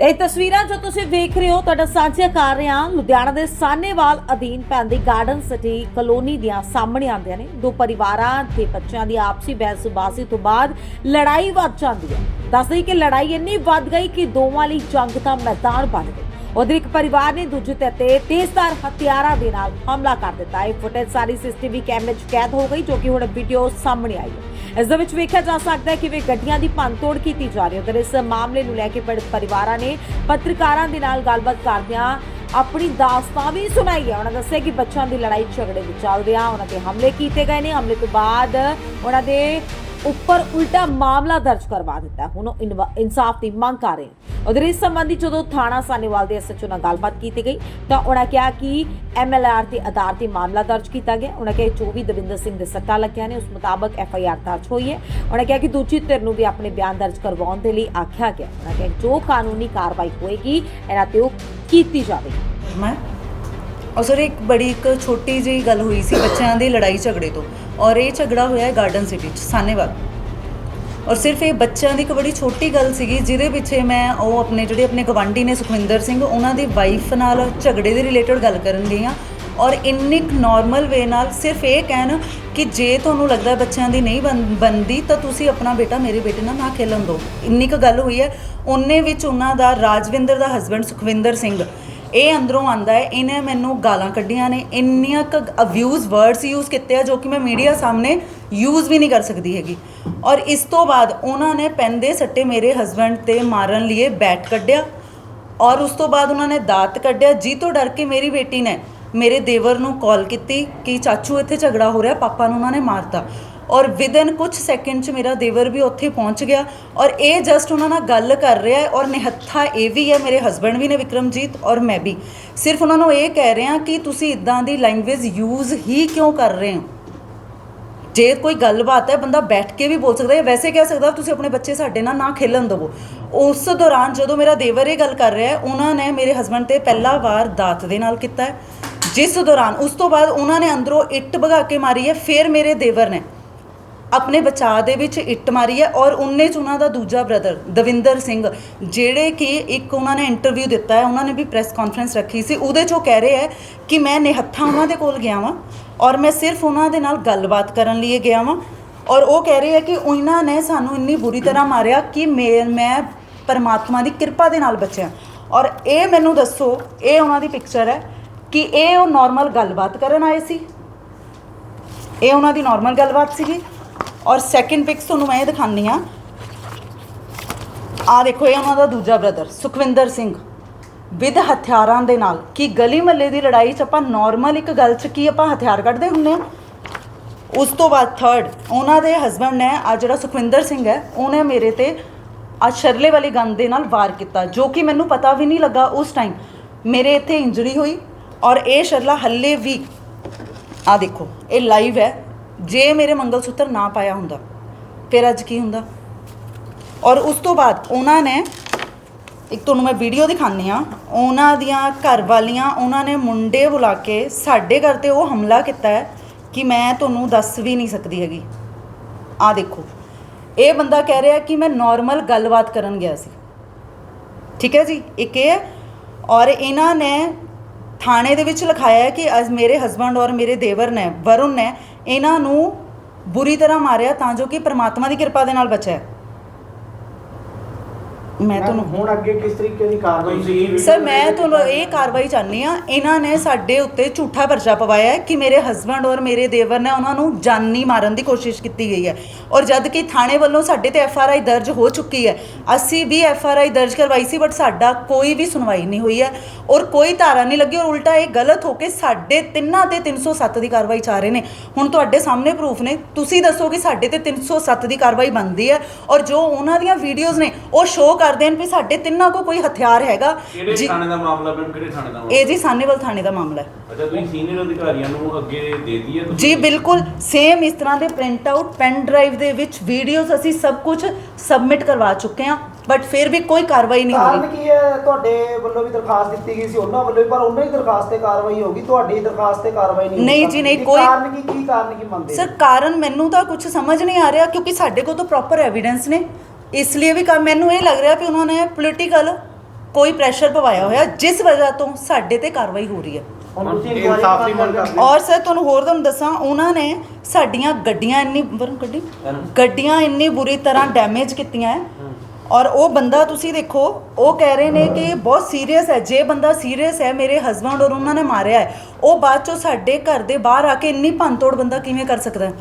ਇਹ ਤਸਵੀਰਾਂ ਜੋ ਤੁਸੀਂ ਵੇਖ ਰਹੇ ਹੋ, ਤੁਹਾਡਾ ਸਾਂਝਾ ਕਰ ਰਹੇ ਹਾਂ। ਲੁਧਿਆਣਾ ਦੇ ਸਾਨੇਵਾਲ ਅਧੀਨ ਪੈਂਦੀ ਗਾਰਡਨ ਸਿਟੀ ਕਲੋਨੀ ਦੀਆਂ ਸਾਹਮਣੇ ਆਉਂਦੀਆਂ ਨੇ। ਦੋ ਪਰਿਵਾਰਾਂ ਤੇ ਬੱਚਿਆਂ ਦੀ ਆਪਸੀ ਬਹਿਸਬਾਜ਼ੀ ਤੋਂ ਬਾਅਦ ਲੜਾਈ ਵੱਧ ਜਾਂਦੀ ਹੈ। ਦੱਸਦੇ ਕਿ ਲੜਾਈ ਇੰਨੀ ਵੱਧ ਗਈ ਕਿ ਦੋਵਾਂ ਲਈ ਜੰਗ ਦਾ ਮੈਦਾਨ ਬਣ ਗਿਆ। ਉਧਰ ਇੱਕ ਪਰਿਵਾਰ ਨੇ ਦੂਜੇ ਤੇ ਤੇ ਤੇਜ਼ਧਾਰ ਹਥਿਆਰਾਂ ਦੇ ਨਾਲ ਹਮਲਾ ਕਰ ਦਿੱਤਾ। ਇਹ ਫੁਟੇਜ ਸਾਰੀ ਸੀਸੀਟੀਵੀ ਕੈਮਰੇ 'ਚ ਕੈਦ ਹੋ ਗਈ, ਜੋ ਕਿ ਹੁਣ ਵੀਡੀਓ ਸਾਹਮਣੇ ਆਈ ਹੈ। ਇਸ ਦੇ ਵਿੱਚ ਵੇਖਿਆ ਜਾ ਸਕਦਾ ਹੈ ਕਿ ਵੇ ਗੱਡੀਆਂ ਦੀ ਭੰਨਤੋੜ ਕੀਤੀ ਜਾ ਰਹੀ ਹੈ। ਉਧਰ ਇਸ ਮਾਮਲੇ ਨੂੰ ਲੈ ਕੇ ਪੀੜਤ ਪਰਿਵਾਰਾਂ ਨੇ ਪੱਤਰਕਾਰਾਂ ਦੇ ਨਾਲ ਗੱਲਬਾਤ ਕਰਦਿਆਂ ਆਪਣੀ ਦਾਸਤਾਨ ਵੀ ਸੁਣਾਈ ਹੈ। ਉਹਨਾਂ ਦੱਸਿਆ ਕਿ ਬੱਚਿਆਂ ਦੀ ਲੜਾਈ ਝਗੜੇ ਦੇ ਚੱਲਦਿਆਂ ਉਹਨਾਂ ਤੇ ਹਮਲੇ ਕੀਤੇ ਗਏ ਨੇ। ਹਮਲੇ ਤੋਂ ਬਾਅਦ ਉਹਨਾਂ ਦੇ ਉੱਪਰ ਉਲਟਾ ਮਾਮਲਾ ਦਰਜ ਕਰਵਾ ਦਿੱਤਾ। ਹੁਣ ਉਹ ਇਨਸਾਫ ਦੀ ਮੰਗ ਕਰ ਰਹੇ ਨੇ ਉਧਰ ਇਸ ਸੰਬੰਧੀ ਜਦੋਂ ਥਾਣਾ ਸਾਨੇਵਾਲ ਦੇ ਐਸਐਚਓ ਨਾਲ ਗੱਲਬਾਤ ਕੀਤੀ ਗਈ, ਤਾਂ ਉਹਨਾਂ ਕਿਹਾ ਕਿ ਐਮਐਲਆਰ ਦੇ ਆਧਾਰ ਤੇ ਮਾਮਲਾ ਦਰਜ ਕੀਤਾ ਗਿਆ। ਉਹਨਾਂ ਕਿਹਾ 24 ਦਵਿੰਦਰ ਸਿੰਘ ਦੇ ਸੱਟਾਂ ਲੱਗਿਆ ਨੇ, ਉਸ ਮੁਤਾਬਕ ਐਫਆਈਆਰ ਦਰਜ ਹੋਈ ਹੈ। ਉਹਨਾਂ ਕਿਹਾ ਕਿ ਦੂਜੀ ਧਿਰ ਨੂੰ ਵੀ ਆਪਣੇ ਬਿਆਨ ਦਰਜ ਕਰਵਾਉਣ ਦੇ ਲਈ ਆਖਿਆ ਗਿਆ। ਉਹਨਾਂ ਕਿਹਾ ਜੋ ਕਾਨੂੰਨੀ ਕਾਰਵਾਈ ਹੋਏਗੀ, ਇਹਨਾਂ ਤੇ ਉਹ ਕੀਤੀ ਜਾਵੇਗੀ। ਮੈਂ ਔਰ ਸਰ, ਇੱਕ ਬੜੀ ਇੱਕ ਛੋਟੀ ਜਿਹੀ ਗੱਲ ਹੋਈ ਸੀ ਬੱਚਿਆਂ ਦੀ ਲੜਾਈ ਝਗੜੇ ਤੋਂ। ਔਰ ਇਹ ਝਗੜਾ ਹੋਇਆ ਹੈ ਗਾਰਡਨ ਸਿਟੀ ਚ, ਸਾਨੇਵਾਲ। ਔਰ ਸਿਰਫ ਇਹ ਬੱਚਿਆਂ ਦੀ ਇੱਕ ਬੜੀ ਛੋਟੀ ਗੱਲ ਸੀਗੀ, ਜਿਹਦੇ ਪਿੱਛੇ ਮੈਂ ਉਹ ਆਪਣੇ ਜਿਹੜੇ ਆਪਣੇ ਗਵਾਂਢੀ ਨੇ ਸੁਖਵਿੰਦਰ ਸਿੰਘ, ਉਹਨਾਂ ਦੀ ਵਾਈਫ ਨਾਲ ਝਗੜੇ ਦੇ ਰਿਲੇਟਡ ਗੱਲ ਕਰਨ ਗਈ ਆ ਔਰ ਇੰਨੀ ਨਾਰਮਲ ਵੇ ਨਾਲ ਸਿਰਫ ਇਹ ਕਹਿਣ ਕਿ ਜੇ ਤੁਹਾਨੂੰ ਲੱਗਦਾ ਬੱਚਿਆਂ ਦੀ ਨਹੀਂ ਬਣ- ਬਣਦੀ, ਤਾਂ ਤੁਸੀਂ ਆਪਣਾ ਬੇਟਾ ਮੇਰੇ ਬੇਟੇ ਨਾਲ ਨਾ ਖੇਲਣ ਦਿਓ। ਇੰਨੀ ਕੁ ਗੱਲ ਹੋਈ ਹੈ। ਉਹਨੇ ਵਿੱਚ ਉਹਨਾਂ ਦਾ ਰਾਜਵਿੰਦਰ ਦਾ ਹਸਬੰਡ ਸੁਖਵਿੰਦਰ ਸਿੰਘ ਇਹ ਅੰਦਰੋਂ ਆਂਦਾ ਹੈ, ਇਹਨੇ ਮੈਨੂੰ ਗਾਲਾਂ ਕੱਢੀਆਂ ਨੇ, ਇੰਨੀਆਂ ਕ ਅਬਿਊਜ਼ ਵਰਡਸ ਯੂਜ਼ ਕੀਤੇ ਆ ਜੋ ਕਿ ਮੈਂ ਮੀਡੀਆ ਸਾਹਮਣੇ ਯੂਜ਼ ਵੀ ਨਹੀਂ ਕਰ ਸਕਦੀ ਹੈਗੀ। ਔਰ ਇਸ ਤੋਂ ਬਾਅਦ ਉਹਨਾਂ ਨੇ ਪੈਨ ਦੇ ਸੱਟੇ ਮੇਰੇ ਹਸਬੰਡ ਤੇ ਮਾਰਨ ਲਈ ਬੈਟ ਕੱਢਿਆ ਔਰ ਉਸ ਤੋਂ ਬਾਅਦ ਉਹਨਾਂ ਨੇ ਦਾਤ ਕੱਢਿਆ। ਜੀ ਤੋਂ ਡਰ ਕੇ ਮੇਰੀ ਬੇਟੀ ਨੇ ਮੇਰੇ ਦੇਵਰ ਨੂੰ ਕਾਲ ਕੀਤੀ ਕਿ ਚਾਚੂ, ਇੱਥੇ ਝਗੜਾ ਹੋ ਰਿਹਾ, ਪਾਪਾ ਨੂੰ ਉਹਨਾਂ ਨੇ ਮਾਰਤਾ। ਔਰ ਵਿਦਨ ਕੁਝ ਸੈਕਿੰਡ ਚ ਮੇਰਾ ਦੇਵਰ ਵੀ ਉੱਥੇ ਪਹੁੰਚ ਗਿਆ ਔਰ ਇਹ ਜਸਟ ਉਹਨਾਂ ਨਾਲ ਗੱਲ ਕਰ ਰਿਹਾ ਹੈ ਔਰ ਨਿਹੱਥਾ ਇਹ ਵੀ ਹੈ, ਮੇਰੇ ਹਸਬੰਡ ਵੀ ਨੇ ਵਿਕਰਮਜੀਤ ਔਰ ਮੈਂ ਵੀ। ਸਿਰਫ ਉਹਨਾਂ ਨੂੰ ਇਹ ਕਹਿ ਰਿਹਾ ਕਿ ਤੁਸੀਂ ਇਦਾਂ ਦੀ ਲੈਂਗੁਏਜ ਯੂਜ਼ ਹੀ ਕਿਉਂ ਕਰ ਰਹੇ ਹੋ? ਜੇ ਕੋਈ ਗੱਲਬਾਤ ਹੈ, ਬੰਦਾ ਬੈਠ ਕੇ ਵੀ ਬੋਲ ਸਕਦਾ ਹੈ, ਵੈਸੇ ਕਹਿ ਸਕਦਾ ਤੁਸੀਂ ਆਪਣੇ ਬੱਚੇ ਸਾਡੇ ਨਾਲ ਨਾ ਖੇਲਣ ਦਿਵੋ। ਉਸ ਦੌਰਾਨ ਜਦੋਂ ਮੇਰਾ ਦੇਵਰ ਇਹ ਗੱਲ ਕਰ ਰਿਹਾ ਹੈ, ਉਹਨਾਂ ਨੇ ਮੇਰੇ ਹਸਬੰਡ ਤੇ ਪਹਿਲਾ ਵਾਰ ਦਾਤ ਦੇ ਨਾਲ ਕੀਤਾ ਹੈ। ਜਿਸ ਦੌਰਾਨ ਉਸ ਤੋਂ ਬਾਅਦ ਉਹਨਾਂ ਨੇ ਅੰਦਰੋਂ ਇੱਟ ਭਗਾ ਕੇ ਮਾਰੀ ਹੈ, ਫਿਰ ਮੇਰੇ ਦੇਵਰ ਨੇ। ਆਪਣੇ ਬਚਾਅ ਦੇ ਵਿੱਚ ਇੱਟ ਮਾਰੀ ਹੈ ਔਰ ਉਹਨੇ ਚ ਉਹਨਾਂ ਦਾ ਦੂਜਾ ਬ੍ਰਦਰ ਦਵਿੰਦਰ ਸਿੰਘ, ਜਿਹੜੇ ਕਿ ਇੱਕ ਉਹਨਾਂ ਨੇ ਇੰਟਰਵਿਊ ਦਿੱਤਾ ਹੈ, ਉਹਨਾਂ ਨੇ ਵੀ ਪ੍ਰੈਸ ਕਾਨਫਰੰਸ ਰੱਖੀ ਸੀ। ਉਹਦੇ 'ਚ ਉਹ ਕਹਿ ਰਹੇ ਹੈ ਕਿ ਮੈਂ ਨਿਹੱਥਾਂ ਉਹਨਾਂ ਦੇ ਕੋਲ ਗਿਆ ਵਾਂ ਔਰ ਮੈਂ ਸਿਰਫ ਉਹਨਾਂ ਦੇ ਨਾਲ ਗੱਲਬਾਤ ਕਰਨ ਲਈ ਗਿਆ ਵਾਂ ਔਰ ਉਹ ਕਹਿ ਰਹੇ ਹੈ ਕਿ ਉਹਨਾਂ ਨੇ ਸਾਨੂੰ ਇੰਨੀ ਬੁਰੀ ਤਰ੍ਹਾਂ ਮਾਰਿਆ ਕਿ ਮੈਂ ਮੈਂ ਪਰਮਾਤਮਾ ਦੀ ਕਿਰਪਾ ਦੇ ਨਾਲ ਬਚਿਆ। ਔਰ ਇਹ ਮੈਨੂੰ ਦੱਸੋ, ਇਹ ਉਹਨਾਂ ਦੀ ਪਿਕਚਰ ਹੈ ਕਿ ਇਹ ਉਹ ਨਾਰਮਲ ਗੱਲਬਾਤ ਕਰਨ ਆਏ ਸੀ? ਇਹ ਉਹਨਾਂ ਦੀ ਨਾਰਮਲ ਗੱਲਬਾਤ ਸੀਗੀ? ਔਰ ਸੈਕਿੰਡ ਪਿਕਸ ਤੁਹਾਨੂੰ ਮੈਂ ਇਹ ਦਿਖਾਉਂਦੀ ਆ ਆ ਦੇਖੋ, ਇਹ ਉਹਨਾਂ ਦਾ ਦੂਜਾ ਬ੍ਰਦਰ ਸੁਖਵਿੰਦਰ ਸਿੰਘ। ਵਿਦ ਹਥਿਆਰਾਂ ਦੇ ਨਾਲ, ਕਿ ਗਲੀ ਮੱਲੇ ਦੀ ਲੜਾਈ 'ਚ ਆਪਾਂ ਨਾਰਮਲ ਇੱਕ ਗੱਲ 'ਚ ਕੀ ਆਪਾਂ ਹਥਿਆਰ ਕੱਢਦੇ ਹੁੰਦੇ ਆ ਉਸ ਤੋਂ ਬਾਅਦ ਥਰਡ ਉਹਨਾਂ ਦੇ ਹਸਬੰਡ ਨੇ ਆ ਜਿਹੜਾ ਸੁਖਵਿੰਦਰ ਸਿੰਘ ਹੈ, ਉਹਨੇ ਮੇਰੇ ਤੇ ਆ ਸ਼ਰਲੇ ਵਾਲੀ ਗੰਦ ਦੇ ਨਾਲ ਵਾਰ ਕੀਤਾ, ਜੋ ਕਿ ਮੈਨੂੰ ਪਤਾ ਵੀ ਨਹੀਂ ਲੱਗਾ ਉਸ ਟਾਈਮ ਮੇਰੇ ਇੱਥੇ ਇੰਜਰੀ ਹੋਈ ਔਰ ਇਹ ਸ਼ਰਲਾ ਹੱਲੇ ਵੀ ਆ ਦੇਖੋ, ਇਹ ਲਾਈਵ ਹੈ। ਜੇ ਮੇਰੇ ਮੰਗਲ ਸੂਤਰ ਨਾ ਪਾਇਆ ਹੁੰਦਾ, ਫਿਰ ਅੱਜ ਕੀ ਹੁੰਦਾ? ਔਰ ਉਸ ਤੋਂ ਬਾਅਦ ਉਹਨਾਂ ਨੇ, ਇੱਕ ਤੁਹਾਨੂੰ ਮੈਂ ਵੀਡੀਓ ਦਿਖਾਉਂਦੀ ਆ ਉਹਨਾਂ ਦੀਆਂ ਘਰ ਵਾਲੀਆਂ ਉਹਨਾਂ ਨੇ ਮੁੰਡੇ ਬੁਲਾ ਕੇ ਸਾਡੇ ਘਰ ਤੇ ਉਹ ਹਮਲਾ ਕੀਤਾ ਹੈ ਕਿ ਮੈਂ ਤੁਹਾਨੂੰ ਦੱਸ ਵੀ ਨਹੀਂ ਸਕਦੀ ਹੈਗੀ। ਆ ਦੇਖੋ, ਇਹ ਬੰਦਾ ਕਹਿ ਰਿਹਾ ਕਿ ਮੈਂ ਨਾਰਮਲ ਗੱਲਬਾਤ ਕਰਨ ਗਿਆ ਸੀ। ਠੀਕ ਹੈ ਜੀ, ਇੱਕ ਇਹ ਹੈ। ਔਰ ਇਹਨਾਂ ਨੇ ਥਾਣੇ ਦੇ ਵਿੱਚ ਲਿਖਾਇਆ ਕਿ ਅੱਜ ਮੇਰੇ ਹਸਬੰਡ ਔਰ ਮੇਰੇ ਦੇਵਰ ਨੇ, ਵਰੁਣ ਨੇ ਇਹਨਾਂ ਨੂੰ ਬੁਰੀ ਤਰ੍ਹਾਂ ਮਾਰਿਆ ਤਾਂ ਜੋ ਕਿ ਪ੍ਰਮਾਤਮਾ ਦੀ ਕਿਰਪਾ ਦੇ ਨਾਲ ਬਚਿਆ। ਮੈਂ ਤੁਹਾਨੂੰ ਹੁਣ ਅੱਗੇ ਕਿਸ ਤਰੀਕੇ ਦੀ ਕਾਰਵਾਈ ਸੀ ਸਰ ਮੈਂ ਤੁਹਾਨੂੰ ਇਹ ਕਾਰਵਾਈ ਚਾਹਨੀ ਆ ਇਹਨਾਂ ਨੇ ਸਾਡੇ ਉੱਤੇ ਝੂਠਾ ਪਰਚਾ ਪਵਾਇਆ ਹੈ ਕਿ ਮੇਰੇ ਹਸਬੰਡ ਔਰ ਮੇਰੇ ਦੇਵਰ ਨੇ ਉਹਨਾਂ ਨੂੰ ਜਾਨੀ ਮਾਰਨ ਦੀ ਕੋਸ਼ਿਸ਼ ਕੀਤੀ ਗਈ ਹੈ। ਔਰ ਜਦ ਕਿ ਥਾਣੇ ਵੱਲੋਂ ਸਾਡੇ ਤੇ ਐਫ ਆਰ ਆਈ ਦਰਜ ਹੋ ਚੁੱਕੀ ਹੈ। ਅਸੀਂ ਵੀ ਐਫ ਆਰ ਆਈ ਦਰਜ ਕਰਵਾਈ ਸੀ ਬਟ ਸਾਡਾ ਕੋਈ ਵੀ ਸੁਣਵਾਈ ਨਹੀਂ ਹੋਈ ਹੈ। ਔਰ ਕੋਈ ਧਾਰਾ ਨਹੀਂ ਲੱਗੀ ਔਰ ਉਲਟਾ ਇਹ ਗਲਤ ਹੋ ਕੇ ਸਾਡੇ ਤਿੰਨਾਂ ਤੇ 307 ਦੀ ਕਾਰਵਾਈ ਚਾਹ ਰਹੇ ਨੇ। ਹੁਣ ਤੁਹਾਡੇ ਸਾਹਮਣੇ ਪ੍ਰੂਫ ਨੇ। ਤੁਸੀਂ ਦੱਸੋ ਕਿ ਸਾਡੇ ਤੇ 307 ਦੀ ਕਾਰਵਾਈ ਬਣਦੀ ਹੈ। ਔਰ ਜੋ ਉਹਨਾਂ ਦੀਆਂ ਵੀਡੀਓਜ਼ ਨੇ ਉਹ ਸ਼ੋਅ ਕਰਦੇ ਨੇ ਵੀ ਸਾਡੇ ਤਿੰਨਾਂ ਕੋ ਕੋਈ ਹਥਿਆਰ ਹੈਗਾ। ਕਿਹੜੇ ਜੀ- ਥਾਣੇ ਦਾ ਮਾਮਲਾ ਮੈਮ? ਕਿਹੜੇ ਥਾਣੇ ਦਾ ਮਾਮਲਾ? ਇਹ ਜੀ ਸਾਨੇਵਾਲ ਥਾਣੇ ਦਾ ਮਾਮਲਾ ਹੈ। ਅੱਛਾ ਤੁਸੀਂ ਸੀਨੀਅਰ ਅਧਿਕਾਰੀਆਂ ਨੂੰ ਅੱਗੇ ਦੇ ਦਈਏ ਤੁਸੀਂ? ਜੀ ਬਿਲਕੁਲ। ਸੇਮ ਇਸ ਤਰ੍ਹਾਂ ਦੇ ਪ੍ਰਿੰਟ ਆਊਟ ਪੈਨ ਡਰਾਈਵ ਦੇ ਵਿੱਚ ਵੀਡੀਓਜ਼ ਅਸੀਂ ਸਭ ਕੁਝ ਸਬਮਿਟ ਕਰਵਾ ਚੁੱਕੇ ਹਾਂ ਬਟ ਫਿਰ ਵੀ ਕੋਈ ਕਾਰਵਾਈ ਨਹੀਂ ਹੋ ਕਾਰਨ ਰਹੀ ਕੀ ਹੈ? ਤੁਹਾਡੇ ਵੱਲੋਂ ਵੀ ਦਰਖਾਸਤ ਦਿੱਤੀ ਗਈ ਸੀ ਉਹਨਾਂ ਵੱਲੋਂ ਵੀ ਪਰ ਉਹਨਾਂ ਦੀ ਦਰਖਾਸਤ ਤੇ ਕਾਰਵਾਈ ਹੋਗੀ ਤੁਹਾਡੀ ਦਰਖਾਸਤ ਤੇ ਕਾਰਵਾਈ ਨਹੀਂ ਹੋਈ। ਨਹੀਂ ਜੀ, ਨਹੀਂ, ਕੋਈ- ਕਾਰਨ ਕੀ ਕੀ ਕਾਰਨ ਕੀ ਮੰਨਦੇ ਸਰ ਕਾਰਨ ਮੈਨੂੰ ਤਾਂ ਕੁਝ ਸਮਝ ਨਹੀਂ ਆ ਰਿਹਾ ਕਿਉਂਕਿ ਸਾਡੇ ਕੋਲ ਤਾਂ ਪ੍ਰੋਪਰ ਐਵੀਡੈਂਸ ਨੇ। ਇਸ ਲਈ ਵੀ ਕਾ- ਮੈਨੂੰ ਇਹ ਲੱਗ ਰਿਹਾ ਵੀ ਉਹਨਾਂ ਨੇ ਪੋਲੀਟੀਕਲ ਕੋਈ ਪ੍ਰੈਸ਼ਰ ਪਵਾਇਆ ਹੋਇਆ ਜਿਸ ਵਜ੍ਹਾ ਤੋਂ ਸਾਡੇ ਤੇ ਕਾਰਵਾਈ ਹੋ ਰਹੀ ਹੈ। ਹੁਣ ਤੁਸੀਂ ਇਨਕੁਆਇਰੀ ਦੀ ਮੰਗ ਕਰਦੇ ਹੋ ਔਰ ਸਰ ਤੁਹਾਨੂੰ ਹੋਰ ਤੁਹਾਨੂੰ ਦੱਸਾਂ ਉਹਨਾਂ ਨੇ ਸਾਡੀਆਂ ਗੱਡੀਆਂ ਇੰਨੀ ਵਰਨ ਗੱਡੀ? ਗੱਡੀਆਂ ਇੰਨੀ ਬੁਰੀ ਤਰ੍ਹਾਂ ਡੈਮੇਜ ਕੀਤੀਆਂ ਹੈ। ਔਰ ਉਹ ਬੰਦਾ ਤੁਸੀਂ ਦੇਖੋ ਉਹ ਕਹਿ ਰਹੇ ਨੇ ਕਿ ਬਹੁਤ ਸੀਰੀਅਸ ਹੈ ਜੇ ਬੰਦਾ ਸੀਰੀਅਸ ਹੈ ਮੇਰੇ ਹਸਬੰਡ ਔਰ ਉਹਨਾਂ ਨੇ ਮਾਰਿਆ ਹੈ ਉਹ ਬਾਅਦ ਚੋਂ ਸਾਡੇ ਘਰ ਦੇ ਬਾਹਰ ਆ ਕੇ ਇੰਨੀ ਭੰਨਤੋੜ ਬੰਦਾ ਕਿਵੇਂ ਕਰ ਸਕਦਾ ਹੈ?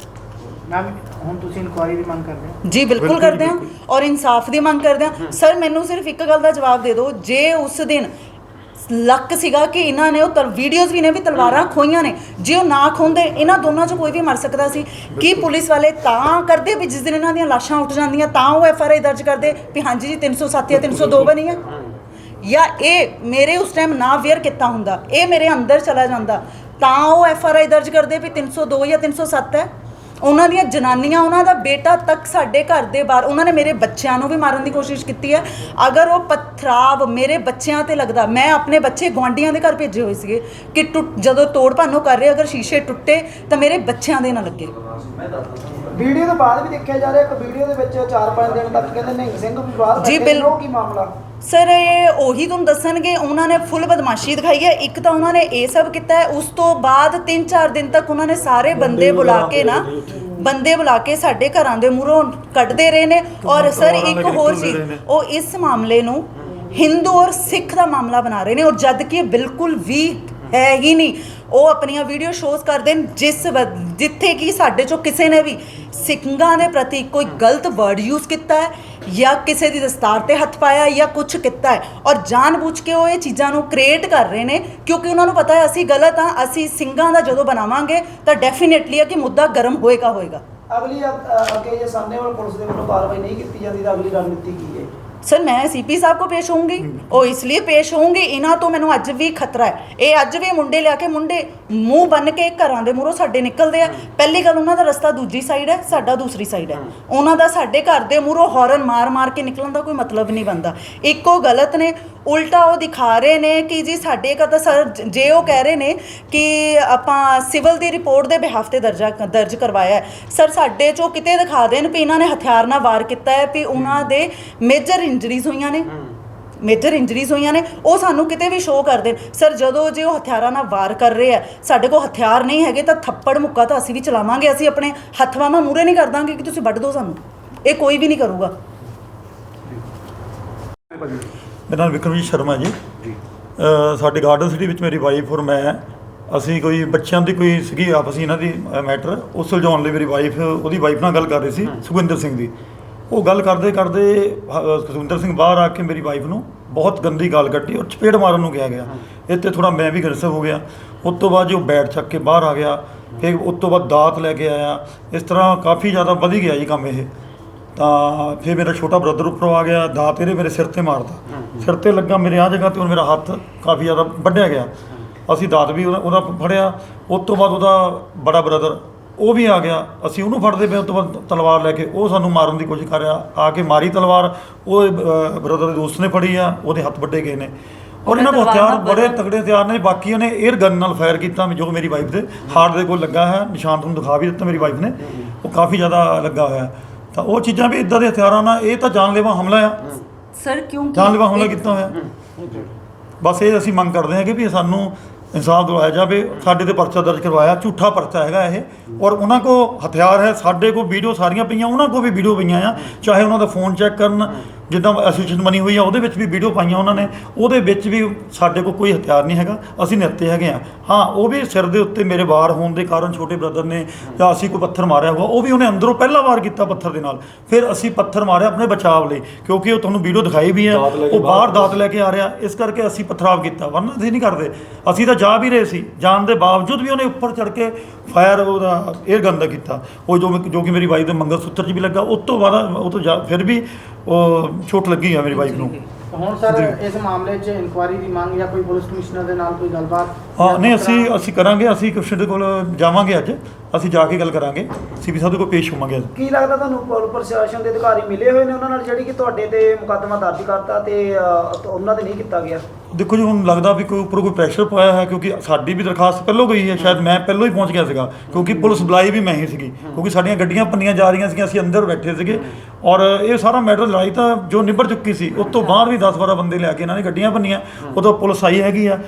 ਮੈਮ ਹੁਣ ਤੁਸੀਂ ਇਨਕੁਆਇਰੀ ਦੀ ਮੰਗ ਕਰਦੇ ਹੋ? ਜੀ ਬਿਲਕੁਲ ਕਰਦੇ ਹਾਂ ਔਰ ਇਨਸਾਫ ਦੀ ਮੰਗ ਕਰਦੇ ਹਾਂ। ਸਰ ਮੈਨੂੰ ਸਿਰਫ ਇੱਕ ਗੱਲ ਦਾ ਜਵਾਬ ਦੇ ਦਿਓ। ਜੇ ਉਸ ਦਿਨ ਲੱਕ ਸੀਗਾ ਕਿ ਇਹਨਾਂ ਨੇ ਉਹ ਤਲ ਵੀਡੀਓਜ਼ ਵੀ ਨੇ ਵੀ ਤਲਵਾਰਾਂ ਖੋਈਆਂ ਨੇ ਜੇ ਉਹ ਨਾ ਖੋਂਦੇ ਇਹਨਾਂ ਦੋਨਾਂ ਚੋਂ ਕੋਈ ਵੀ ਮਰ ਸਕਦਾ ਸੀ। ਕੀ ਪੁਲਿਸ ਵਾਲੇ ਤਾਂ ਕਰਦੇ ਵੀ ਜਿਸ ਦਿਨ ਇਹਨਾਂ ਦੀਆਂ ਲਾਸ਼ਾਂ ਉੱਠ ਜਾਂਦੀਆਂ ਤਾਂ ਉਹ ਐਫ ਆਰ ਆਈ ਦਰਜ ਕਰਦੇ ਵੀ ਹਾਂਜੀ ਜੀ 307 ਜਾਂ 302 ਬਣੀ ਹੈ ਜਾਂ। ਇਹ ਮੇਰੇ ਉਸ ਟਾਈਮ ਨਾ ਵੇਅਰ ਕੀਤਾ ਹੁੰਦਾ ਇਹ ਮੇਰੇ ਅੰਦਰ ਚਲਾ ਜਾਂਦਾ ਤਾਂ ਉਹ ਐਫ ਆਰ ਆਈ ਦਰਜ ਕਰਦੇ ਵੀ 302 ਜਾਂ 307 ਹੈ? ਉਹਨਾਂ ਦੀਆਂ ਜਨਾਨੀਆਂ ਉਹਨਾਂ ਦਾ ਬੇਟਾ ਤੱਕ ਸਾਡੇ ਘਰ ਦੇ ਬਾਹਰ ਉਹਨਾਂ ਨੇ ਮੇਰੇ ਬੱਚਿਆਂ ਨੂੰ ਵੀ ਮਾਰਨ ਦੀ ਕੋਸ਼ਿਸ਼ ਕੀਤੀ ਹੈ। ਅਗਰ ਉਹ ਪਥਰਾਵ ਮੇਰੇ ਬੱਚਿਆਂ ਤੇ ਲੱਗਦਾ ਮੈਂ ਆਪਣੇ ਬੱਚੇ ਗੁਆਂਢੀਆਂ ਦੇ ਘਰ ਭੇਜੇ ਹੋਏ ਸੀਗੇ ਕਿ ਟੁੱਟ ਜਦੋਂ ਤੋੜ ਭੰਨੋ ਕਰ ਰਹੇ ਅਗਰ ਸ਼ੀਸ਼ੇ ਟੁੱਟੇ ਤਾਂ ਮੇਰੇ ਬੱਚਿਆਂ ਦੇ ਨਾ ਲੱਗੇ। ਵੀਡੀਓ ਤੋਂ ਬਾਅਦ ਵੀ ਦੇਖਿਆ ਜਾ ਰਿਹਾ ਇੱਕ ਵੀਡੀਓ ਦੇ ਵਿੱਚ 4-5 ਦਿਨ ਤੱਕ ਕਹਿੰਦੇ ਨਿਹੰਗ ਸਿੰਘ ਵੀ ਬਾਹਰ ਜੀ, ਬੈਠੇ ਨੇ, ਬਿਲ- ਉਹ ਕੀ ਮਾਮਲਾ? ਸਰ ਇਹ ਉਹੀ ਤੁਹਾਨੂੰ ਦੱਸਣਗੇ ਉਹਨਾਂ ਨੇ ਫੁੱਲ ਬਦਮਾਸ਼ੀ ਦਿਖਾਈ ਹੈ। ਇੱਕ ਤਾਂ ਉਹਨਾਂ ਨੇ ਇਹ ਸਭ ਕੀਤਾ ਹੈ ਉਸ ਤੋਂ ਬਾਅਦ 3-4 ਦਿਨ ਤੱਕ ਉਹਨਾਂ ਨੇ ਸਾਰੇ ਬੰਦੇ ਬੁਲਾ ਕੇ ਨਾ ਬੰਦੇ ਬੁਲਾ ਕੇ ਸਾਡੇ ਘਰਾਂ ਦੇ ਮੂਹਰੋਂ ਕੱਢਦੇ ਰਹੇ ਨੇ। ਔਰ ਸਰ ਇੱਕ ਹੋਰ ਚੀਜ਼ ਉਹ ਇਸ ਮਾਮਲੇ ਨੂੰ ਹਿੰਦੂ ਔਰ ਸਿੱਖ ਦਾ ਮਾਮਲਾ ਬਣਾ ਰਹੇ ਨੇ। ਔਰ ਜਦ ਕਿ ਬਿਲਕੁਲ ਵੀ ਹੈ ਹੀ ਨਹੀਂ। ਉਹ ਆਪਣੀਆਂ ਵੀਡੀਓ ਸ਼ੋਜ਼ ਕਰਦੇ ਨੇ ਜਿਸ ਜਿੱਥੇ ਕਿ ਸਾਡੇ ਚੋਂ ਕਿਸੇ ਨੇ ਵੀ ਸਿੰਘਾਂ ਦੇ ਪ੍ਰਤੀ ਕੋਈ ਗਲਤ ਵਰਡ ਯੂਜ਼ ਕੀਤਾ ਹੈ ਜਾਂ ਕਿਸੇ ਦੀ ਦਸਤਾਰ ਤੇ ਹੱਥ ਪਾਇਆ ਜਾਂ ਕੁਝ ਕੀਤਾ ਹੈ ਔਰ ਜਾਣਬੁੱਝ ਕੇ ਉਹ ਇਹ ਚੀਜ਼ਾਂ ਨੂੰ ਕ੍ਰੀਏਟ ਕਰ ਰਹੇ ਨੇ, ਕਿਉਂਕਿ ਉਹਨਾਂ ਨੂੰ ਪਤਾ ਹੈ ਅਸੀਂ ਗਲਤ ਹਾਂ, ਅਸੀਂ ਸਿੰਘਾਂ ਦਾ ਜਦੋਂ ਬਣਾਵਾਂਗੇ ਤਾਂ ਡੈਫੀਨਿਟਲੀ ਹੈ ਕਿ ਮੁੱਦਾ ਗਰਮ ਹੋਏਗਾ ਹੋਏਗਾ। ਅਗਲੀ ਅ- ਅੱਗੇ ਜੇ ਸਾਹਮਣੇ ਵਾਲ ਪੁਲਿਸ ਦੇ ਵੱਲੋਂ ਕਾਰਵਾਈ ਨਹੀਂ ਕੀਤੀ ਜਾਂਦੀ ਤਾਂ ਅਗਲੀ ਰਣਨੀਤੀ ਕੀ ਹੈ? ਸਰ ਮੈਂ ਸੀਪੀ ਸਾਹਿਬ ਕੋ ਪੇਸ਼ ਹੋਊਂਗੀ। ਉਹ ਇਸ ਲਈ ਪੇਸ਼ ਹੋਊਂਗੀ ਇਹਨਾਂ ਤੋਂ ਮੈਨੂੰ ਅੱਜ ਵੀ ਖਤਰਾ ਹੈ। ਇਹ ਅੱਜ ਵੀ ਮੁੰਡੇ ਲਿਆ ਕੇ ਮੁੰਡੇ ਮੂੰਹ ਬੰਨ ਕੇ ਘਰਾਂ ਦੇ ਮੂਹਰੋਂ ਸਾਡੇ ਨਿਕਲਦੇ ਆ। ਪਹਿਲੀ ਗੱਲ ਉਹਨਾਂ ਦਾ ਰਸਤਾ ਦੂਜੀ ਸਾਈਡ ਹੈ ਸਾਡਾ ਦੂਸਰੀ ਸਾਈਡ ਹੈ। ਉਹਨਾਂ ਦਾ ਸਾਡੇ ਘਰ ਦੇ ਮੂਹਰੋਂ ਹਾਰਨ ਮਾਰ ਮਾਰ ਕੇ ਨਿਕਲਣ ਦਾ ਕੋਈ ਮਤਲਬ ਨਹੀਂ ਬਣਦਾ। ਇੱਕੋ ਗਲਤ ਨੇ ਉਲਟਾ ਉਹ ਦਿਖਾ ਰਹੇ ਨੇ ਕਿ ਜੀ ਸਾਡੇ ਕਾ ਤਾਂ ਸਰ ਜੇ ਉਹ ਕਹਿ ਰਹੇ ਨੇ ਕਿ ਆਪਾਂ ਸਿਵਲ ਦੀ ਰਿਪੋਰਟ ਦੇ ਬਿਹਾਫ ਤੇ ਦਰਜਾ ਦਰਜ ਕਰਵਾਇਆ ਸਰ ਸਾਡੇ ਚੋਂ ਕਿਤੇ ਦਿਖਾ ਦੇਣ ਵੀ ਇਹਨਾਂ ਨੇ ਹਥਿਆਰ ਨਾਲ ਵਾਰ ਕੀਤਾ ਹੈ ਵੀ ਉਹਨਾਂ ਦੇ ਮੇਜਰ ਇੰਜਰੀਜ਼ ਹੋਈਆਂ ਨੇ। ਮੇਜਰ ਇੰਜਰੀਜ਼ ਹੋਈਆਂ ਨੇ। ਉਹ ਸਾਨੂੰ ਕਿਤੇ ਵੀ ਸ਼ੋਅ ਕਰ ਦੇਣ। ਸਰ ਜਦੋਂ ਜੇ ਉਹ ਹਥਿਆਰਾਂ ਨਾਲ ਵਾਰ ਕਰ ਰਹੇ ਆ ਸਾਡੇ ਕੋਲ ਹਥਿਆਰ ਨਹੀਂ ਹੈਗੇ ਤਾਂ ਥੱਪੜ ਮੁੱਕਾ ਤਾਂ ਅਸੀਂ ਵੀ ਚਲਾਵਾਂਗੇ। ਅਸੀਂ ਆਪਣੇ ਹੱਥ ਵਾਹਾਂ ਮੂਰੇ ਨਹੀਂ ਕਰ ਦਾਂਗੇ ਕਿ ਤੁਸੀਂ ਵੱਢ ਦਿਓ ਸਾਨੂੰ। ਇਹ ਕੋਈ ਵੀ ਨਹੀਂ ਕਰੂਗਾ। ਮੇਰਾ ਨਾਮ ਵਿਕਰਮਜੀਤ ਸ਼ਰਮਾ ਜੀ। ਅ, ਸਾਡੇ ਗਾਰਡਨ ਸਿਟੀ ਵਿੱਚ ਮੇਰੀ ਵਾਈਫ ਔਰ ਮੈਂ ਅਸੀਂ ਕੋਈ ਬੱਚਿਆਂ ਦੀ ਕੋਈ ਸੀਗੀ ਆਪਸੀ ਇਹਨਾਂ ਦੀ ਮੈਟਰ ਉਸ ਸੁਲਝਾਉਣ ਲਈ ਮੇਰੀ ਵਾਈਫ ਉਹਦੀ ਵਾਈਫ ਨਾਲ ਗੱਲ ਕਰ ਰਹੀ ਸੀ ਸੁਖਵਿੰਦਰ ਸਿੰਘ ਦੀ। ਉਹ ਗੱਲ ਕਰਦੇ ਕਰਦੇ ਅ, ਸੁਖਵਿੰਦਰ ਸਿੰਘ ਬਾਹਰ ਆ ਕੇ ਮੇਰੀ ਵਾਈਫ ਨੂੰ ਬਹੁਤ ਗੰਦੀ ਗੱਲ ਕੱਢੀ ਔਰ ਚਪੇੜ ਮਾਰਨ ਨੂੰ ਕਿਹਾ ਗਿਆ। ਇੱਥੇ ਥੋੜਾ ਮੈਂ ਵੀ ਗਰਸਵ ਹੋ ਗਿਆ। ਉਸ ਤੋਂ ਬਾਅਦ ਜੋ ਬੈਟ ਚੱਕ ਕੇ ਬਾਹਰ ਆ ਗਿਆ। ਫਿਰ ਉਸ ਤੋਂ ਬਾਅਦ ਦਾਤ ਲੈ ਕੇ ਆਇਆ। ਇਸ ਤਰ੍ਹਾਂ ਕਾਫੀ ਜ਼ਿਆਦਾ ਵਧੀ ਗਿਆ ਜੀ ਕੰਮ ਇਹ। ਤਾਂ ਫਿਰ ਮੇਰਾ ਛੋਟਾ ਬ੍ਰਦਰ ਉੱਪਰੋਂ ਆ ਗਿਆ। ਦਾਤ ਇਹਨੇ ਮੇਰੇ ਸਿਰ ਤੇ ਮਾਰਤਾ। ਸਿਰ ਤੇ ਲੱਗਾ ਮੇਰੇ ਆ ਜਗ੍ਹਾ ਤੇ ਹੁਣ ਮੇਰਾ ਹੱਥ ਕਾਫੀ ਜ਼ਿਆਦਾ ਵੱਢਿਆ ਗਿਆ। ਅਸੀਂ ਦਾਤ ਵੀ ਉਹਦਾ ਉਹਦਾ ਫੜਿਆ। ਉਸ ਤੋਂ ਬਾਅਦ ਉਹਦਾ ਬੜਾ ਬ੍ਰਦਰ ਉਹ ਵੀ ਆ ਗਿਆ ਅਸੀਂ ਉਹਨੂੰ ਫੜਦੇ ਪਏ ਉਸ ਤੋਂ ਬਾਅਦ ਤਲਵਾਰ ਲੈ ਕੇ ਉਹ ਸਾਨੂੰ ਮਾਰਨ ਦੀ ਕੋਸ਼ਿਸ਼ ਕਰ ਰਿਹਾ ਆ ਕੇ ਮਾਰੀ ਤਲਵਾਰ ਉਹ ਬ੍ਰਦਰ ਦੇ ਦੋਸਤ ਨੇ ਫੜੀ ਆ ਉਹਦੇ ਹੱਥ ਵੱਡੇ ਗਏ ਨੇ ਔਰ ਇਹਨਾਂ ਕੋਲ ਹਥਿਆਰ ਬੜੇ ਤਗੜੇ ਹਥਿਆਰ ਨੇ ਬਾਕੀ ਉਹਨੇ 에ਅਰ ਗਨ ਨਾਲ ਫਾਇਰ ਕੀਤਾ ਜੋ ਮੇਰੀ ਵਾਈਫ ਦੇ ਹਾਰਟ ਦੇ ਕੋਲ ਲੱਗਾ ਹੈ ਨਿਸ਼ਾਨ ਤੁਹਾਨੂੰ ਦਿਖਾ ਵੀ ਦਿੱਤਾ ਮੇਰੀ ਵਾਈਫ ਨੇ ਉਹ ਕਾਫੀ ਜ਼ਿਆਦਾ ਲੱਗਾ ਹੋਇਆ। ਤਾਂ ਉਹ ਚੀਜ਼ਾਂ ਵੀ ਇਦਾਂ ਦੇ ਹਥਿਆਰਾਂ ਨਾਲ ਇਹ ਤਾਂ ਜਾਨਲੇਵਾ ਹਮਲਾ ਆ ਸਰ ਕਿਉਂਕਿ ਜਾਨਲੇਵਾ ਹਮਲਾ ਕੀਤਾ ਹੋਇਆ ਬਸ ਇਹ ਅਸੀਂ ਮੰਗ ਕਰਦੇ ਹਾਂ ਕਿ ਵੀ ਸਾਨੂੰ ਇਨਸਾਫ ਦਿਵਾਇਆ ਜਾਵੇ। ਸਾਡੇ ਤੇ ਪਰਚਾ ਦਰਜ ਕਰਵਾਇਆ, ਝੂਠਾ ਪਰਚਾ ਹੈਗਾ ਇਹ। ਔਰ ਉਹਨਾਂ ਕੋ ਹਥਿਆਰ ਹੈ, ਸਾਡੇ ਕੋ ਵੀਡੀਓ ਸਾਰੀਆਂ ਪਈਆਂ, ਉਹਨਾਂ ਕੋ ਵੀ ਵੀਡੀਓ ਪਈਆਂ ਆ। ਚਾਹੇ ਉਹਨਾਂ ਦਾ ਫੋਨ ਚੈੱਕ ਕਰਨ ਜਿੱਦਾਂ ਐਸੋਸੀਏਸ਼ਨ ਬਣੀ ਹੋਈ ਆ ਉਹਦੇ ਵਿੱਚ ਵੀ ਵੀਡੀਓ ਪਾਈਆਂ ਉਹਨਾਂ ਨੇ। ਉਹਦੇ ਵਿੱਚ ਵੀ ਸਾਡੇ ਕੋਲ ਕੋਈ ਹਥਿਆਰ ਨਹੀਂ ਹੈਗਾ। ਅਸੀਂ ਨਿਹੱਤੇ ਹੈਗੇ ਆ। ਹਾਂ ਉਹ ਵੀ ਸਿਰ ਦੇ ਉੱਤੇ ਮੇਰੇ ਵਾਰ ਹੋਣ ਦੇ ਕਾਰਨ ਛੋਟੇ ਬ੍ਰਦਰ ਨੇ ਜਾਂ ਅਸੀਂ ਕੋਈ ਪੱਥਰ ਮਾਰਿਆ ਹੋਊਗਾ ਉਹ ਵੀ ਉਹਨੇ ਅੰਦਰੋਂ ਪਹਿਲਾ ਵਾਰ ਕੀਤਾ ਪੱਥਰ ਦੇ ਨਾਲ। ਫਿਰ ਅਸੀਂ ਪੱਥਰ ਮਾਰਿਆ ਆਪਣੇ ਬਚਾਅ ਲਈ ਕਿਉਂਕਿ ਉਹ ਤੁਹਾਨੂੰ ਵੀਡੀਓ ਦਿਖਾਈ ਵੀ ਹੈ ਉਹ ਬਾਹਰ ਦਾਤ ਲੈ ਕੇ ਆ ਰਿਹਾ। ਇਸ ਕਰਕੇ ਅਸੀਂ ਪਥਰਾਵ ਕੀਤਾ। ਵਰਨਾ ਅਸੀਂ ਨਹੀਂ ਕਰਦੇ। ਅਸੀਂ ਤਾਂ ਜਾ ਵੀ ਰਹੇ ਸੀ। ਜਾਣ ਦੇ ਬਾਵਜੂਦ ਵੀ ਉਹਨੇ ਉੱਪਰ ਚੜ ਕੇ ਫਾਇਰ ਉਹਦਾ 에ਅਰ ਗਨ ਦਾ ਕੀਤਾ। ਉਹ ਜੋ ਜੋ ਕਿ ਮੇਰੀ ਵਾਈਫ ਦੇ ਮੰਗਲ ਸੂਤਰ 'ਚ ਵੀ ਲੱਗਾ। ਉਸ ਤੋਂ ਬਾਅਦ ਉਹ ਤੋਂ ਫਿਰ ਵੀ ਉਹ ਚੋਟ ਲੱਗੀ ਆ ਮੇਰੀ ਵਾਈਫ ਨੂੰ। ਹੁਣ ਸਰ ਇਸ ਮਾਮਲੇ 'ਚ ਇਨਕੁਆਇਰੀ ਦੀ ਮੰਗ ਜਾਂ ਕੋਈ ਪੁਲਿਸ ਕਮਿਸ਼ਨਰ ਦੇ ਨਾਲ ਕੋਈ ਗੱਲਬਾਤ ਹਾਂ ਨਹੀਂ ਅਸੀਂ ਅਸੀਂ ਕਰਾਂਗੇ ਅਸੀਂ ਕਮਿਸ਼ਨਰ ਦੇ ਕੋਲ ਜਾਵਾਂਗੇ ਅੱਜ। ਅਸੀਂ ਜਾ ਕੇ ਗੱਲ ਕਰਾਂਗੇ। ਸੀਪੀ ਸਾਹਿਬ ਦੇ ਕੋਲ ਪੇਸ਼ ਹੋਵਾਂਗੇ ਕੀ ਲੱਗਦਾ ਤੁਹਾਨੂੰ ਪੁਲਿਸ ਪ੍ਰਸ਼ਾਸਨ ਦੇ ਅਧਿਕਾਰੀ ਮਿਲੇ ਹੋਏ ਨੇ ਉਹਨਾਂ ਨਾਲ ਜਿਹੜੀ ਕਿ ਤੁਹਾਡੇ ਤੇ ਮੁਕੱਦਮਾ ਦਰਜ ਕਰਤਾ ਤੇ ਅ, ਉਹਨਾਂ ਤੇ ਨਹੀਂ ਕੀਤਾ ਗਿਆ? ਦੇਖੋ ਜੀ ਹੁਣ ਲੱਗਦਾ ਵੀ ਕੋਈ ਉੱਪਰੋਂ ਕੋਈ ਪ੍ਰੈਸ਼ਰ ਪਾਇਆ ਹੈ ਕਿਉਂਕਿ ਸਾਡੀ ਵੀ ਦਰਖਾਸਤ ਪਹਿਲੋਂ ਗਈ ਹੈ ਸ਼ਾਇਦ ਮੈਂ ਪਹਿਲੋਂ ਹੀ ਪਹੁੰਚ ਗਿਆ ਸੀਗਾ ਕਿਉਂਕਿ ਪੁਲਿਸ ਬੁਲਾਈ ਵੀ ਮੈਂ ਹੀ ਸੀਗੀ ਕਿਉਂਕਿ ਸਾਡੀਆਂ ਗੱਡੀਆਂ ਪੰਨੀਆਂ ਜਾ ਰਹੀਆਂ ਸੀਗੀਆਂ ਅਸੀਂ ਅੰਦਰ ਬੈਠੇ ਸੀਗੇ। ਔਰ ਇਹ ਸਾਰਾ ਮੈਟਰ ਲੜਾਈ ਤਾਂ ਜੋ ਨਿਬੜ ਚੁੱਕੀ ਸੀ ਉਸ ਤੋਂ ਬਾਅਦ ਵੀ 10 12 ਬੰਦੇ ਲਿਆ ਕੇ ਇਹਨਾਂ ਨੇ ਗੱਡੀਆਂ ਪੰਨੀਆਂ ਉਦੋਂ ਪੁਲਿਸ ਆਈ ਹੈਗੀ ਆ।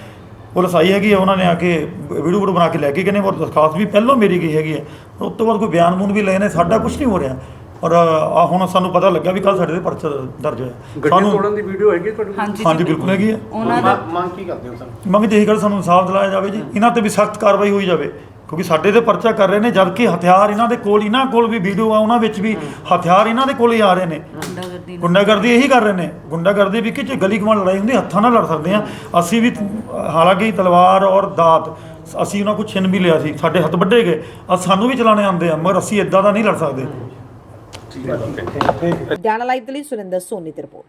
ਪੁਲਿਸ ਆਈ ਹੈਗੀ ਆ ਉਹਨਾਂ ਨੇ ਆ ਕੇ ਵੀਡੀਓ ਵੀਡੀਓ ਬਣਾ ਕੇ ਲੈ ਕੇ ਗਏ ਨੇ ਔਰ ਦਰਖਾਸਤ ਵੀ ਪਹਿਲੋਂ ਮੇਰੀ ਗਈ ਹੈਗੀ ਹੈ ਉਸ ਤੋਂ ਬਾਅਦ ਕੋਈ ਬਿਆਨ ਬੂਨ ਵੀ ਲਏ ਨੇ ਸਾਡਾ ਕੁਝ ਨਹੀਂ ਹੋ ਰਿਹਾ। ਔਰ ਆ ਹੁਣ ਸਾਨੂੰ ਪਤਾ ਲੱਗਾ ਵੀ ਕੱਲ ਸਾਡੇ ਤੇ ਪਰਚਾ ਦਰਜ ਹੋਇਆ। ਗੱਡੀ ਤੋੜਨ ਦੀ ਵੀਡੀਓ ਹੈਗੀ ਤੁਹਾਡੇ ਕੋਲ? ਹਾਂਜੀ ਹਾਂਜੀ ਬਿਲਕੁਲ ਹੈਗੀ ਹੈ ਉਹਨਾਂ ਦਾ ਮੰਗ- ਮੰਗ ਕੀ ਕਰਦੇ ਹੋ ਸਰ? ਮੰਗ ਤੇ ਇਹੀ ਗੱਲ ਸਾਨੂੰ ਇਨਸਾਫ ਦਿਲਾਇਆ ਜਾਵੇ ਜੀ। ਇਹਨਾਂ ਤੇ ਵੀ ਸਖਤ ਕਾਰਵਾਈ ਹੋਈ ਜਾਵੇ। ਕਿਉਂਕਿ ਸਾਡੇ ਤੇ ਪਰਚਾ ਕਰ ਰਹੇ ਨੇ ਜਦਕਿ ਹਥਿਆਰ ਇਹਨਾਂ ਦੇ ਕੋਲ ਇਹਨਾਂ ਕੋਲ ਵੀ ਵੀਡੀਓ ਆ ਉਹਨਾਂ ਵਿੱਚ ਵੀ ਹਥਿਆਰ ਇਹਨਾਂ ਦੇ ਕੋਲ ਹੀ ਆ ਰਹੇ ਨੇ। ਗੁੰਡਾਗਰਦੀ ਗੁੰਡਾਗਰਦੀ ਇਹੀ ਕਰ ਰਹੇ ਨੇ। ਗੁੰਡਾਗਰਦੀ ਵੀ ਕਿ ਜੇ ਗਲੀ ਕਮਾਲ ਲੜਾਈ ਹੁੰਦੀ ਹੱਥਾਂ ਨਾਲ ਲੜ ਸਕਦੇ ਆ। ਅਸੀਂ ਵੀ ਹਾਲਾਂਕਿ ਤਲਵਾਰ ਔਰ ਦਾਤ ਅਸੀਂ ਉਹਨਾਂ ਕੋਲ ਛਿਨ ਵੀ ਲਿਆ ਸੀ ਸਾਡੇ ਹੱਥ ਵੱਡੇ ਗਏ। ਆ ਸਾਨੂੰ ਵੀ ਚਲਾਣੇ ਆਉਂਦੇ ਆ ਮਗਰ ਅਸੀਂ ਇਦਾਂ ਦਾ ਨਹੀਂ ਲੜ ਸਕਦੇ। ਲੁਧਿਆਣਾ ਲਾਈਵ ਦੇ ਲਈ ਸੁਰਿੰਦਰ ਸੋਨੀ ਦੀ ਰਿਪੋਰਟ।